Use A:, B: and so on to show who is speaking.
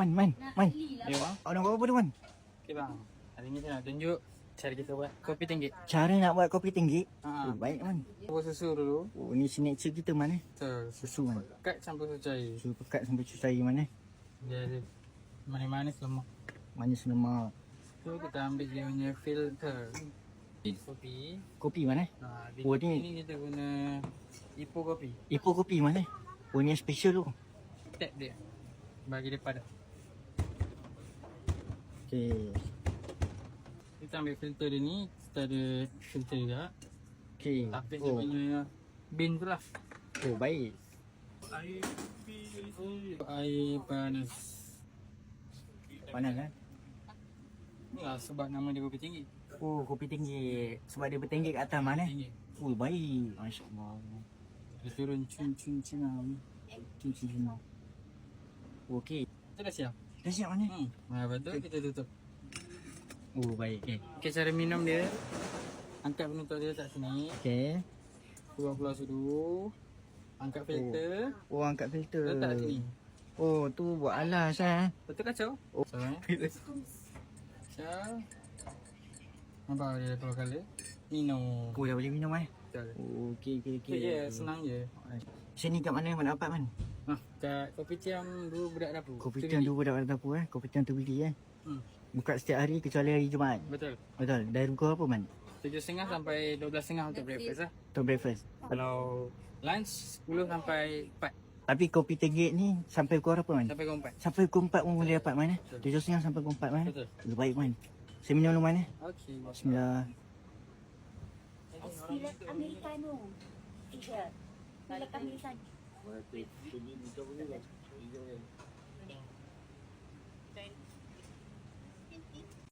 A: Man, man, man.
B: Ya bang.
A: Awak nak buat apa tu, man?
B: Okey bang. Hari ni saya nak tunjuk cara kita buat kopi tinggi.
A: Cara nak buat kopi tinggi.
B: Ha.
A: Oh, baik, man.
B: Buat susu dulu.
A: Oh, ni signature kita, man, eh.
B: Betul.
A: Susu, man.
B: Pekat campur susu cair.
A: Susu pekat sampai susu air, man, eh.
B: Dia ada manis-manis lemak.
A: Manis lemak.
B: Tu kita ambil dia punya filter. Kopi.
A: Kopi, man, eh.
B: Ha,
A: Oh, ni-
B: ni kita guna Ipoh kopi.
A: Ipoh kopi, man, eh. Oh, ni yang special tu.
B: Tap dia. Bagi dia padat.
A: Okay.
B: Kita ambil filter dia ni. Kita ada filter juga.
A: Okay.
B: Tapi dia
A: Oh,
B: punya bin tu lah.
A: oh baik.
B: Air Air panas.
A: Panas, kan?
B: Lah sebab nama dia kopi tinggi.
A: Oh, kopi tinggi. Sebab dia bertinggi kat atas, man, eh.
B: Tinggi.
A: Oh, baik. Masya Allah.
B: Dia turun cun cun cun lah. Cun cun cun.
A: Okey.
B: Kita dah siap.
A: Dah siap, man, eh.
B: Hmm. Nah, betul kita tutup.
A: Oh, baik. Okay.
B: Okay, cara minum dia. Angkat penutup dia kat sini.
A: Okay.
B: Keluar-keluar dulu. Angkat filter.
A: Oh, angkat filter.
B: Letak sini.
A: Oh, tu buat alas, eh.
B: Betul kacau?
A: Oh.
B: So, eh. Kacau. Nampak dia keluar colour. Minum.
A: Oh, dah boleh minum, eh.
B: Betul.
A: Oh, okey, okey, okey.
B: Okay, je, senang je.
A: Sini kat mana mana dapat, man?
B: Ha, kat kopi tiam dua budak dapur.
A: Kopi
B: Tu
A: tiam
B: beli.
A: tu budak dapur, eh. Kopi tiam tu beli, eh.
B: Hmm.
A: Buka setiap hari kecuali hari Jumaat.
B: Betul.
A: Betul. Dari pukul apa, man?
B: Tujuh setengah sampai dua belas setengah untuk breakfast lah.
A: Untuk breakfast.
B: Kalau lunch, 10 sampai 4.
A: Tapi kopi tenggek ni sampai pukul apa, man?
B: Sampai ke 4.
A: Sampai pukul 4 pun boleh dapat, man, eh. Tujuh setengah sampai pukul 4, man.
B: Betul.
A: Lebih baik, man. Saya minum dulu, man, eh.
B: Okey.
A: Bismillah.
C: Spirit Americano. Tiga. Mga 20 din, ikaw yun. Ikaw yun.